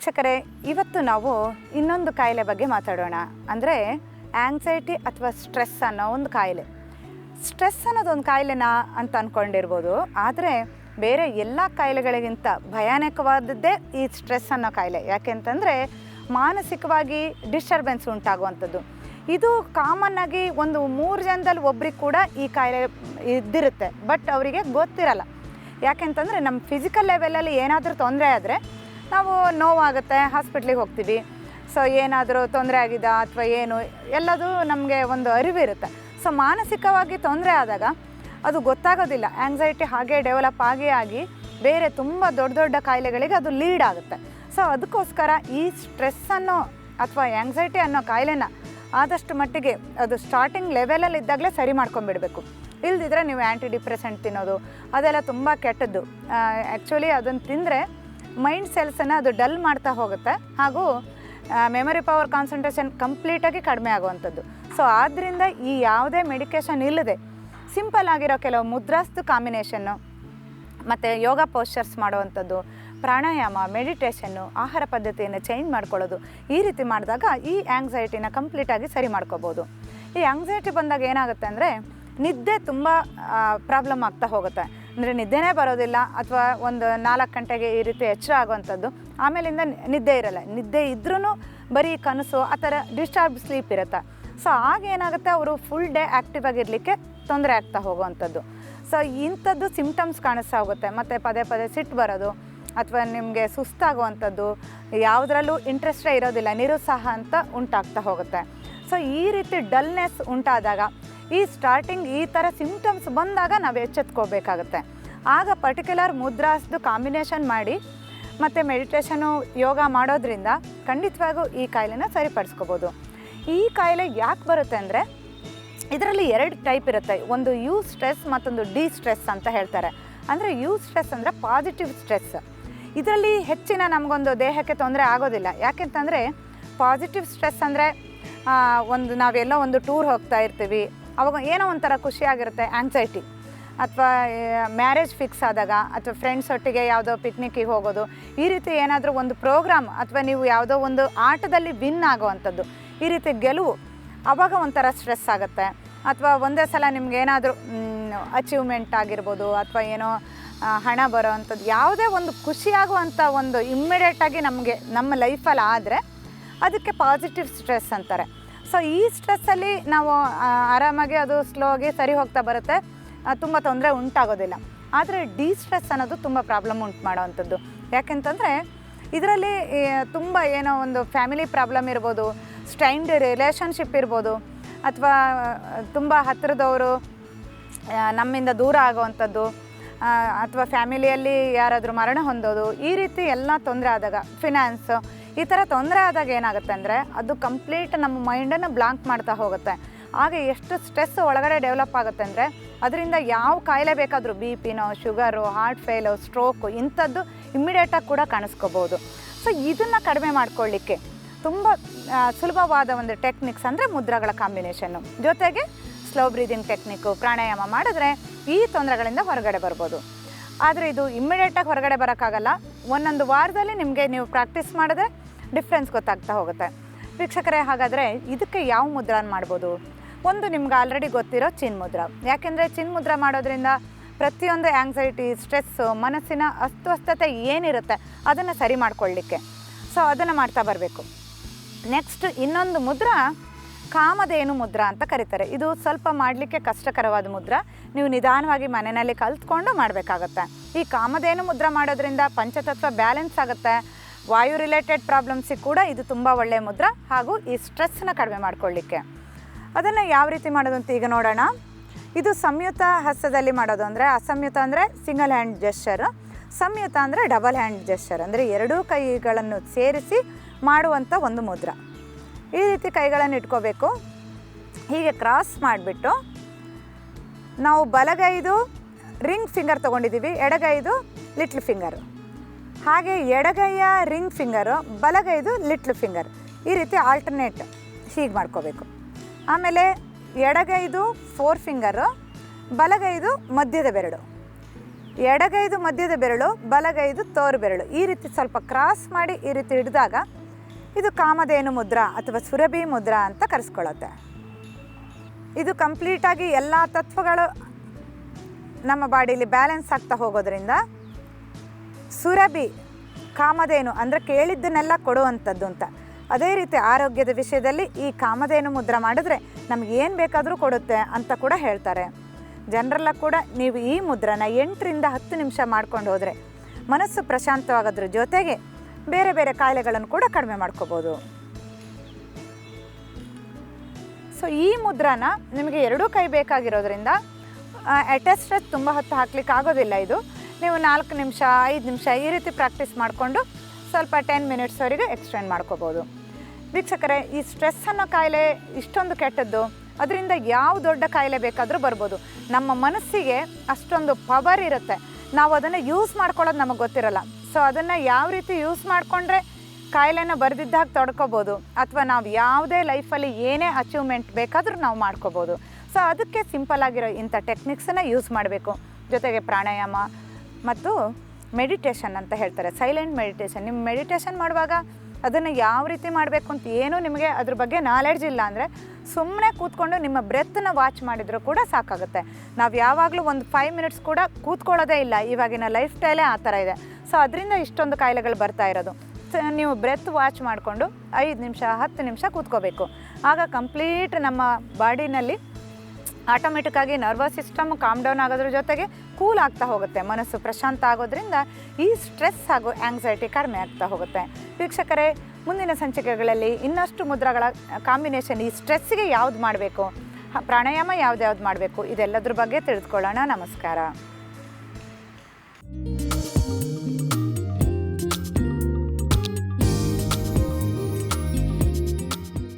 ವೀಕ್ಷಕರೇ, ಇವತ್ತು ನಾವು ಇನ್ನೊಂದು ಕಾಯಿಲೆ ಬಗ್ಗೆ ಮಾತಾಡೋಣ. ಅಂದರೆ ಆಂಗ್ಸೈಟಿ ಅಥವಾ ಸ್ಟ್ರೆಸ್ ಅನ್ನೋ ಒಂದು ಕಾಯಿಲೆ. ಸ್ಟ್ರೆಸ್ ಅನ್ನೋದೊಂದು ಕಾಯಿಲೆನಾ ಅಂತ ಅಂದ್ಕೊಂಡಿರ್ಬೋದು ಆದರೆ ಬೇರೆ ಎಲ್ಲ ಕಾಯಿಲೆಗಳಿಗಿಂತ ಭಯಾನಕವಾದದ್ದೇ ಈ ಸ್ಟ್ರೆಸ್ ಅನ್ನೋ ಕಾಯಿಲೆ. ಯಾಕೆಂತಂದರೆ ಮಾನಸಿಕವಾಗಿ ಡಿಸ್ಟರ್ಬೆನ್ಸ್ ಉಂಟಾಗುವಂಥದ್ದು. ಇದು ಕಾಮನ್ ಆಗಿ ಒಂದು ಮೂರು ಜನದಲ್ಲಿ ಒಬ್ರಿಗೆ ಕೂಡ ಈ ಕಾಯಿಲೆ ಇದ್ದಿರುತ್ತೆ. ಬಟ್ ಅವರಿಗೆ ಗೊತ್ತಿರಲ್ಲ. ಯಾಕೆಂತಂದರೆ ನಮ್ಮ ಫಿಸಿಕಲ್ ಲೆವೆಲಲ್ಲಿ ಏನಾದರೂ ತೊಂದರೆ ಆದರೆ ನಾವು ನೋವಾಗುತ್ತೆ ಹಾಸ್ಪಿಟ್ಲಿಗೆ ಹೋಗ್ತೀವಿ. ಸೊ ಏನಾದರೂ ತೊಂದರೆ ಆಗಿದ ಅಥವಾ ಏನು, ಎಲ್ಲದೂ ನಮಗೆ ಒಂದು ಅರಿವಿರುತ್ತೆ. ಸೊ ಮಾನಸಿಕವಾಗಿ ತೊಂದರೆ ಆದಾಗ ಅದು ಗೊತ್ತಾಗೋದಿಲ್ಲ. ಆ್ಯಂಗ್ಸೈಟಿ ಹಾಗೆ ಡೆವಲಪ್ ಆಗಿ ಆಗಿ ಬೇರೆ ತುಂಬ ದೊಡ್ಡ ದೊಡ್ಡ ಕಾಯಿಲೆಗಳಿಗೆ ಅದು ಲೀಡ್ ಆಗುತ್ತೆ. ಸೊ ಅದಕ್ಕೋಸ್ಕರ ಈ ಸ್ಟ್ರೆಸ್ ಅನ್ನೋ ಅಥವಾ ಆ್ಯಂಗ್ಸೈಟಿ ಅನ್ನೋ ಕಾಯಿಲೆನ ಆದಷ್ಟು ಮಟ್ಟಿಗೆ ಅದು ಸ್ಟಾರ್ಟಿಂಗ್ ಲೆವೆಲಲ್ಲಿ ಇದ್ದಾಗಲೇ ಸರಿ ಮಾಡ್ಕೊಂಡ್ಬಿಡ್ಬೇಕು. ಇಲ್ದಿದ್ರೆ ನೀವು ಆ್ಯಂಟಿ ಡಿಪ್ರೆಸೆಂಟ್ ತಿನ್ನೋದು, ಅದೆಲ್ಲ ತುಂಬ ಕೆಟ್ಟದ್ದು. ಆ್ಯಕ್ಚುಲಿ ಅದನ್ನು ತಿಂದರೆ ಮೈಂಡ್ ಸೆಲ್ಸನ್ನು ಅದು ಡಲ್ ಮಾಡ್ತಾ ಹೋಗುತ್ತೆ. ಹಾಗೂ ಮೆಮೊರಿ ಪವರ್ ಕಾನ್ಸಂಟ್ರೇಷನ್ ಕಂಪ್ಲೀಟಾಗಿ ಕಡಿಮೆ ಆಗುವಂಥದ್ದು. ಸೊ ಆದ್ದರಿಂದ ಈ ಯಾವುದೇ ಮೆಡಿಕೇಷನ್ ಇಲ್ಲದೆ ಸಿಂಪಲ್ ಆಗಿರೋ ಕೆಲವು ಮುದ್ರಾಸ್ತು ಕಾಂಬಿನೇಷನ್ನು ಮತ್ತು ಯೋಗ ಪೋಸ್ಚರ್ಸ್ ಮಾಡುವಂಥದ್ದು, ಪ್ರಾಣಾಯಾಮ ಮೆಡಿಟೇಷನ್ನು ಆಹಾರ ಪದ್ಧತಿಯನ್ನು ಚೇಂಜ್ ಮಾಡ್ಕೊಳ್ಳೋದು, ಈ ರೀತಿ ಮಾಡಿದಾಗ ಈ ಆ್ಯಂಗ್ಸೈಟಿನ ಕಂಪ್ಲೀಟಾಗಿ ಸರಿ ಮಾಡ್ಕೋಬೋದು. ಈ ಆ್ಯಂಗ್ಸೈಟಿ ಬಂದಾಗ ಏನಾಗುತ್ತೆ ಅಂದರೆ ನಿದ್ದೆ ತುಂಬ ಪ್ರಾಬ್ಲಮ್ ಆಗ್ತಾ ಹೋಗುತ್ತೆ. ಅಂದರೆ ನಿದ್ದೆನೇ ಬರೋದಿಲ್ಲ ಅಥವಾ ಒಂದು ನಾಲ್ಕು ಗಂಟೆಗೆ ಈ ರೀತಿ ಎಚ್ಚರ ಆಗುವಂಥದ್ದು. ಆಮೇಲಿಂದ ನಿದ್ದೆ ಇರಲ್ಲ. ನಿದ್ದೆ ಇದ್ರೂ ಬರೀ ಕನಸು, ಆ ಥರ ಡಿಸ್ಟರ್ಬ್ ಸ್ಲೀಪ್ ಇರುತ್ತೆ. ಸೊ ಆಗೇನಾಗುತ್ತೆ ಅವರು ಫುಲ್ ಡೇ ಆ್ಯಕ್ಟಿವ್ ಆಗಿರಲಿಕ್ಕೆ ತೊಂದರೆ ಆಗ್ತಾ ಹೋಗುವಂಥದ್ದು. ಸೊ ಇಂಥದ್ದು ಸಿಮ್ಟಮ್ಸ್ ಕಾಣಿಸ್ತಾ ಹೋಗುತ್ತೆ. ಮತ್ತು ಪದೇ ಪದೇ ಸಿಟ್ಟು ಬರೋದು, ಅಥವಾ ನಿಮಗೆ ಸುಸ್ತಾಗುವಂಥದ್ದು, ಯಾವುದರಲ್ಲೂ ಇಂಟ್ರೆಸ್ಟೇ ಇರೋದಿಲ್ಲ, ನಿರುತ್ಸಾಹ ಅಂತ ಉಂಟಾಗ್ತಾ ಹೋಗುತ್ತೆ. ಸೊ ಈ ರೀತಿ ಡಲ್ನೆಸ್ ಉಂಟಾದಾಗ ಈ ಸ್ಟಾರ್ಟಿಂಗ್ ಈ ಥರ ಸಿಂಪ್ಟಮ್ಸ್ ಬಂದಾಗ ನಾವು ಎಚ್ಚೆತ್ಕೋಬೇಕಾಗುತ್ತೆ ಆಗ ಪರ್ಟಿಕ್ಯುಲರ್ ಮುದ್ರಾಸ್ದು ಕಾಂಬಿನೇಷನ್ ಮಾಡಿ, ಮತ್ತು ಮೆಡಿಟೇಷನು ಯೋಗ ಮಾಡೋದ್ರಿಂದ ಖಂಡಿತವಾಗೂ ಈ ಕಾಯಿಲೆನ ಸರಿಪಡಿಸ್ಕೋಬೋದು. ಈ ಕಾಯಿಲೆ ಯಾಕೆ ಬರುತ್ತೆ ಅಂದರೆ, ಇದರಲ್ಲಿ ಎರಡು ಟೈಪ್ ಇರುತ್ತೆ. ಒಂದು ಯು ಸ್ಟ್ರೆಸ್ ಮತ್ತೊಂದು ಡಿ ಸ್ಟ್ರೆಸ್ ಅಂತ ಹೇಳ್ತಾರೆ. ಅಂದರೆ ಯು ಸ್ಟ್ರೆಸ್ ಅಂದರೆ ಪಾಸಿಟಿವ್ ಸ್ಟ್ರೆಸ್ ಇದರಲ್ಲಿ ಹೆಚ್ಚಿನ ನಮಗೊಂದು ದೇಹಕ್ಕೆ ತೊಂದರೆ ಆಗೋದಿಲ್ಲ. ಯಾಕೆಂತಂದರೆ ಪಾಸಿಟಿವ್ ಸ್ಟ್ರೆಸ್ ಅಂದರೆ ಒಂದು ನಾವೆಲ್ಲೋ ಒಂದು ಟೂರ್ ಹೋಗ್ತಾ ಇರ್ತೀವಿ. ಅವಾಗ ಏನೋ ಒಂಥರ ಖುಷಿಯಾಗಿರುತ್ತೆ ಆ್ಯಂಗ್ಸೈಟಿ ಅಥವಾ ಮ್ಯಾರೇಜ್ ಫಿಕ್ಸ್ ಆದಾಗ ಅಥವಾ ಫ್ರೆಂಡ್ಸ್ ಒಟ್ಟಿಗೆ ಯಾವುದೋ ಪಿಕ್ನಿಕ್ಕಿಗೆ ಹೋಗೋದು, ಈ ರೀತಿ ಏನಾದರೂ ಒಂದು ಪ್ರೋಗ್ರಾಮ್ ಅಥವಾ ನೀವು ಯಾವುದೋ ಒಂದು ಆಟದಲ್ಲಿ ವಿನ್ ಆಗೋವಂಥದ್ದು, ಈ ರೀತಿ ಗೆಲುವು ಆವಾಗ ಒಂಥರ ಸ್ಟ್ರೆಸ್ ಆಗುತ್ತೆ. ಅಥವಾ ಒಂದೇ ಸಲ ನಿಮ್ಗೆ ಏನಾದರೂ ಅಚೀವ್ಮೆಂಟ್ ಆಗಿರ್ಬೋದು ಅಥವಾ ಏನೋ ಹಣ ಬರೋ ಅಂಥದ್ದು ಯಾವುದೇ ಒಂದು ಖುಷಿಯಾಗುವಂಥ ಒಂದು ಇಮ್ಮಿಡಿಯೇಟಾಗಿ ನಮಗೆ ನಮ್ಮ ಲೈಫಲ್ಲಿ ಆದರೆ ಅದಕ್ಕೆ ಪಾಸಿಟಿವ್ ಸ್ಟ್ರೆಸ್ ಅಂತಾರೆ. ಸೊ ಈ ಸ್ಟ್ರೆಸ್ಸಲ್ಲಿ ನಾವು ಆರಾಮಾಗಿ ಅದು ಸ್ಲೋ ಆಗಿ ಸರಿ ಹೋಗ್ತಾ ಬರುತ್ತೆ. ತುಂಬ ತೊಂದರೆ ಉಂಟಾಗೋದಿಲ್ಲ. ಆದರೆ ಡಿ ಸ್ಟ್ರೆಸ್ ಅನ್ನೋದು ತುಂಬ ಪ್ರಾಬ್ಲಮ್ ಉಂಟು ಮಾಡೋವಂಥದ್ದು. ಯಾಕೆಂತಂದರೆ, ಇದರಲ್ಲಿ ತುಂಬ ಏನೋ ಒಂದು ಫ್ಯಾಮಿಲಿ ಪ್ರಾಬ್ಲಮ್ ಇರ್ಬೋದು ಸ್ಟ್ರೈನ್ಡ್ ರಿಲೇಷನ್ಶಿಪ್ ಇರ್ಬೋದು, ಅಥವಾ, ತುಂಬ ಹತ್ತಿರದವರು ನಮ್ಮಿಂದ ದೂರ ಆಗುವಂಥದ್ದು ಅಥವಾ ಫ್ಯಾಮಿಲಿಯಲ್ಲಿ ಯಾರಾದರೂ ಮರಣ ಹೊಂದೋದು, ಈ ರೀತಿ ಎಲ್ಲ ತೊಂದರೆ ಆದಾಗ ಫಿನಾನ್ಸು ಈ ಥರ ತೊಂದರೆ ಆದಾಗ ಏನಾಗುತ್ತೆ ಅಂದರೆ ಅದು ಕಂಪ್ಲೀಟ್ ನಮ್ಮ ಮೈಂಡನ್ನು ಬ್ಲಾಂಕ್ ಮಾಡ್ತಾ ಹೋಗುತ್ತೆ. ಹಾಗೆ ಎಷ್ಟು ಸ್ಟ್ರೆಸ್ ಒಳಗಡೆ ಡೆವಲಪ್ ಆಗುತ್ತೆ ಅಂದರೆ ಅದರಿಂದ ಯಾವ ಕಾಯಿಲೆ ಬೇಕಾದರೂ ಬಿ ಪಿನೋ ಶುಗರು ಹಾರ್ಟ್ ಫೇಲು ಸ್ಟ್ರೋಕು ಇಂಥದ್ದು ಇಮ್ಮಿಡಿಯೇಟಾಗಿ ಕೂಡ ಕಾಣಿಸ್ಕೋಬೋದು. ಸೊ ಇದನ್ನು ಕಡಿಮೆ ಮಾಡ್ಕೊಳ್ಳಿಕ್ಕೆ ತುಂಬ ಸುಲಭವಾದ ಒಂದು ಟೆಕ್ನಿಕ್ಸ್ ಅಂದರೆ ಮುದ್ರಗಳ ಕಾಂಬಿನೇಷನ್ನು ಜೊತೆಗೆ ಸ್ಲೋ ಬ್ರೀದಿಂಗ್ ಟೆಕ್ನಿಕ್ಕು ಪ್ರಾಣಾಯಾಮ ಮಾಡಿದ್ರೆ ಈ ತೊಂದರೆಗಳಿಂದ ಹೊರಗಡೆ ಬರ್ಬೋದು. ಆದರೆ ಇದು ಇಮ್ಮಿಡಿಯೇಟಾಗಿ ಹೊರಗಡೆ ಬರೋಕ್ಕಾಗಲ್ಲ. ಒಂದೊಂದು ವಾರದಲ್ಲಿ ನಿಮಗೆ ನೀವು ಪ್ರಾಕ್ಟೀಸ್ ಮಾಡಿದ್ರೆ ಡಿಫ್ರೆನ್ಸ್ ಗೊತ್ತಾಗ್ತಾ ಹೋಗುತ್ತೆ. ವೀಕ್ಷಕರೇ, ಹಾಗಾದರೆ ಇದಕ್ಕೆ ಯಾವ ಮುದ್ರಾನ ಮಾಡ್ಬೋದು? ಒಂದು ನಿಮ್ಗೆ ಆಲ್ರೆಡಿ ಗೊತ್ತಿರೋ ಚಿನ್ ಮುದ್ರ ಯಾಕೆಂದರೆ ಚಿನ್ ಮುದ್ರ ಮಾಡೋದ್ರಿಂದ ಪ್ರತಿಯೊಂದು ಆ್ಯಂಗ್ಸೈಟಿ ಸ್ಟ್ರೆಸ್ಸು ಮನಸ್ಸಿನ ಅಸ್ವಸ್ಥತೆ ಏನಿರುತ್ತೆ ಅದನ್ನು ಸರಿ ಮಾಡ್ಕೊಳ್ಳಿಕ್ಕೆ ಸೊ ಅದನ್ನು ಮಾಡ್ತಾ ಬರಬೇಕು. ನೆಕ್ಸ್ಟ್ ಇನ್ನೊಂದು ಮುದ್ರ ಕಾಮಧೇನು ಮುದ್ರ ಅಂತ ಕರೀತಾರೆ. ಇದು ಸ್ವಲ್ಪ ಮಾಡಲಿಕ್ಕೆ ಕಷ್ಟಕರವಾದ ಮುದ್ರ. ನೀವು ನಿಧಾನವಾಗಿ ಮನೆಯಲ್ಲಿ ಕಲ್ತ್ಕೊಂಡು ಮಾಡಬೇಕಾಗತ್ತೆ. ಈ ಕಾಮಧೇನು ಮುದ್ರ ಮಾಡೋದ್ರಿಂದ ಪಂಚತತ್ವ ಬ್ಯಾಲೆನ್ಸ್ ಆಗುತ್ತೆ. ವಾಯು ರಿಲೇಟೆಡ್ ಪ್ರಾಬ್ಲಮ್ಸಿಗೆ ಕೂಡ ಇದು ತುಂಬ ಒಳ್ಳೆಯ ಮುದ್ರ ಹಾಗೂ ಈ ಸ್ಟ್ರೆಸ್ನ ಕಡಿಮೆ ಮಾಡಿಕೊಳ್ಳಿಕ್ಕೆ. ಅದನ್ನು ಯಾವ ರೀತಿ ಮಾಡೋದು ಅಂತ ಈಗ ನೋಡೋಣ. ಇದು ಸಂಯುತ ಹಸ್ತದಲ್ಲಿ ಮಾಡೋದು ಅಂದರೆ ಅಸಂಯುತ ಅಂದರೆ ಸಿಂಗಲ್ ಹ್ಯಾಂಡ್ ಜೆಸ್ಚರ್, ಸಂಯುತ ಅಂದರೆ ಡಬಲ್ ಹ್ಯಾಂಡ್ ಜೆಸ್ಚರ್ ಅಂದರೆ ಎರಡೂ ಕೈಗಳನ್ನು ಸೇರಿಸಿ ಮಾಡುವಂಥ ಒಂದು ಮುದ್ರ. ಈ ರೀತಿ ಕೈಗಳನ್ನು ಇಟ್ಕೋಬೇಕು. ಹೀಗೆ ಕ್ರಾಸ್ ಮಾಡಿಬಿಟ್ಟು ನಾವು ಬಲಗೈದು ರಿಂಗ್ ಫಿಂಗರ್ ತೊಗೊಂಡಿದ್ದೀವಿ, ಎಡಗೈದು ಲಿಟ್ಲ್ ಫಿಂಗರು. ಹಾಗೆ ಎಡಗೈಯ ರಿಂಗ್ ಫಿಂಗರು, ಬಲಗೈದು ಲಿಟ್ಲ್ ಫಿಂಗರ್. ಈ ರೀತಿ ಆಲ್ಟರ್ನೇಟ್ ಹೀಗೆ ಮಾಡ್ಕೋಬೇಕು. ಆಮೇಲೆ ಎಡಗೈದು ಫೋರ್ ಫಿಂಗರು, ಬಲಗೈದು ಮಧ್ಯದ ಬೆರಳು. ಎಡಗೈದು ಮಧ್ಯದ ಬೆರಳು, ಬಲಗೈದು ತೋರು ಬೆರಳು. ಈ ರೀತಿ ಸ್ವಲ್ಪ ಕ್ರಾಸ್ ಮಾಡಿ ಈ ರೀತಿ ಹಿಡಿದಾಗ ಇದು ಕಾಮಧೇನು ಮುದ್ರಾ ಅಥವಾ ಸುರಭಿ ಮುದ್ರಾ ಅಂತ ಕರೆಸ್ಕೊಳ್ಳುತ್ತೆ. ಇದು ಕಂಪ್ಲೀಟಾಗಿ ಎಲ್ಲ ತತ್ವಗಳು ನಮ್ಮ ಬಾಡಿಲಿ ಬ್ಯಾಲೆನ್ಸ್ ಆಗ್ತಾ ಹೋಗೋದ್ರಿಂದ ಸುರಭಿ ಕಾಮಧೇನು ಅಂದರೆ ಕೇಳಿದ್ದನ್ನೆಲ್ಲ ಕೊಡುವಂಥದ್ದು ಅಂತ. ಅದೇ ರೀತಿ ಆರೋಗ್ಯದ ವಿಷಯದಲ್ಲಿ ಈ ಕಾಮಧೇನು ಮುದ್ರ ಮಾಡಿದ್ರೆ ನಮ್ಗೆ ಏನು ಬೇಕಾದರೂ ಕೊಡುತ್ತೆ ಅಂತ ಕೂಡ ಹೇಳ್ತಾರೆ. ಜನರೆಲ್ಲ ಕೂಡ ನೀವು ಈ ಮುದ್ರನ ಎಂಟರಿಂದ ಹತ್ತು ನಿಮಿಷ ಮಾಡ್ಕೊಂಡು ಹೋದರೆ ಮನಸ್ಸು ಪ್ರಶಾಂತವಾಗೋದ್ರ ಜೊತೆಗೆ ಬೇರೆ ಬೇರೆ ಕಾಯಿಲೆಗಳನ್ನು ಕೂಡ ಕಡಿಮೆ ಮಾಡ್ಕೋಬೋದು. ಸೊ ಈ ಮುದ್ರಾನ ನಿಮಗೆ ಎರಡೂ ಕೈ ಬೇಕಾಗಿರೋದ್ರಿಂದ ಅಟೆಸ್ಟ್ರೆಸ್ ತುಂಬ ಹೊತ್ತು ಹಾಕ್ಲಿಕ್ಕೆ ಆಗೋದಿಲ್ಲ ಇದು. ನೀವು ನಾಲ್ಕು ನಿಮಿಷ, ಐದು ನಿಮಿಷ ಈ ರೀತಿ ಪ್ರಾಕ್ಟೀಸ್ ಮಾಡಿಕೊಂಡು ಸ್ವಲ್ಪ ಟೆನ್ ಮಿನಿಟ್ಸ್ವರೆಗೆ ಎಕ್ಸ್ಟೆಂಡ್ ಮಾಡ್ಕೋಬೋದು. ವೀಕ್ಷಕರೇ, ಈ ಸ್ಟ್ರೆಸ್ ಅನ್ನೋ ಕಾಯಿಲೆ ಇಷ್ಟೊಂದು ಕೆಟ್ಟದ್ದು, ಅದರಿಂದ ಯಾವ ದೊಡ್ಡ ಕಾಯಿಲೆ ಬೇಕಾದರೂ ಬರ್ಬೋದು. ನಮ್ಮ ಮನಸ್ಸಿಗೆ ಅಷ್ಟೊಂದು ಪವರ್ ಇರುತ್ತೆ. ನಾವು ಅದನ್ನು ಯೂಸ್ ಮಾಡ್ಕೊಳ್ಳೋದು ನಮಗೆ ಗೊತ್ತಿರಲ್ಲ. ಸೊ ಅದನ್ನು ಯಾವ ರೀತಿ ಯೂಸ್ ಮಾಡಿಕೊಂಡ್ರೆ ಕಾಯಿಲೆನ ಬರೆದಿದ್ದಾಗ ತೊಡ್ಕೋಬೋದು, ಅಥವಾ ನಾವು ಯಾವುದೇ ಲೈಫಲ್ಲಿ ಏನೇ ಅಚೀವ್ಮೆಂಟ್ ಬೇಕಾದರೂ ನಾವು ಮಾಡ್ಕೋಬೋದು. ಸೊ ಅದಕ್ಕೆ ಸಿಂಪಲ್ ಆಗಿರೋ ಇಂಥ ಟೆಕ್ನಿಕ್ಸನ್ನು ಯೂಸ್ ಮಾಡಬೇಕು. ಜೊತೆಗೆ ಪ್ರಾಣಾಯಾಮ ಮತ್ತು ಮೆಡಿಟೇಷನ್ ಅಂತ ಹೇಳ್ತಾರೆ ಸೈಲೆಂಟ್ ಮೆಡಿಟೇಷನ್ ನಿಮ್ಮ ಮೆಡಿಟೇಷನ್ ಮಾಡುವಾಗ ಅದನ್ನು ಯಾವ ರೀತಿ ಮಾಡಬೇಕು ಅಂತ ಏನೂ ನಿಮಗೆ ಅದ್ರ ಬಗ್ಗೆ ನಾಲೆಡ್ಜ್ ಇಲ್ಲ ಅಂದರೆ ಸುಮ್ಮನೆ ಕೂತ್ಕೊಂಡು ನಿಮ್ಮ ಬ್ರೆತ್ನ ವಾಚ್ ಮಾಡಿದರೂ ಕೂಡ ಸಾಕಾಗುತ್ತೆ. ನಾವು ಯಾವಾಗಲೂ ಒಂದು ಫೈವ್ ಮಿನಿಟ್ಸ್ ಕೂಡ ಕೂತ್ಕೊಳ್ಳೋದೇ ಇಲ್ಲ. ಇವಾಗಿನ ಲೈಫ್ ಸ್ಟೈಲೇ ಆ ಥರ ಇದೆ. ಸೊ ಅದರಿಂದ ಇಷ್ಟೊಂದು ಕಾಯಿಲೆಗಳು ಬರ್ತಾ ಇರೋದು. ನೀವು ಬ್ರೆತ್ ವಾಚ್ ಮಾಡಿಕೊಂಡು ಐದು ನಿಮಿಷ, ಹತ್ತು ನಿಮಿಷ ಕೂತ್ಕೋಬೇಕು. ಆಗ ಕಂಪ್ಲೀಟ್ ನಮ್ಮ ಬಾಡಿನಲ್ಲಿ ಆಟೋಮೆಟಿಕ್ಕಾಗಿ ನರ್ವಸ್ ಸಿಸ್ಟಮ್ ಕಾಮ್ ಡೌನ್ ಆಗೋದ್ರ ಜೊತೆಗೆ ಕೂಲ್ ಆಗ್ತಾ ಹೋಗುತ್ತೆ. ಮನಸ್ಸು ಪ್ರಶಾಂತ ಆಗೋದ್ರಿಂದ ಈ ಸ್ಟ್ರೆಸ್ ಹಾಗೂ ಆಂಗ್ಸೈಟಿ ಕಡಿಮೆ ಆಗ್ತಾ ಹೋಗುತ್ತೆ. ವೀಕ್ಷಕರೇ, ಮುಂದಿನ ಸಂಚಿಕೆಗಳಲ್ಲಿ ಇನ್ನಷ್ಟು ಮುದ್ರಗಳ ಕಾಂಬಿನೇಷನ್ ಈ ಸ್ಟ್ರೆಸ್ಸಿಗೆ ಯಾವ್ದು ಮಾಡಬೇಕು? ಪ್ರಾಣಾಯಾಮ ಯಾವ್ದು ಯಾವ್ದು ಮಾಡಬೇಕು? ಇದೆಲ್ಲದ್ರ ಬಗ್ಗೆ ತಿಳಿದುಕೊಳ್ಳೋಣ. ನಮಸ್ಕಾರ.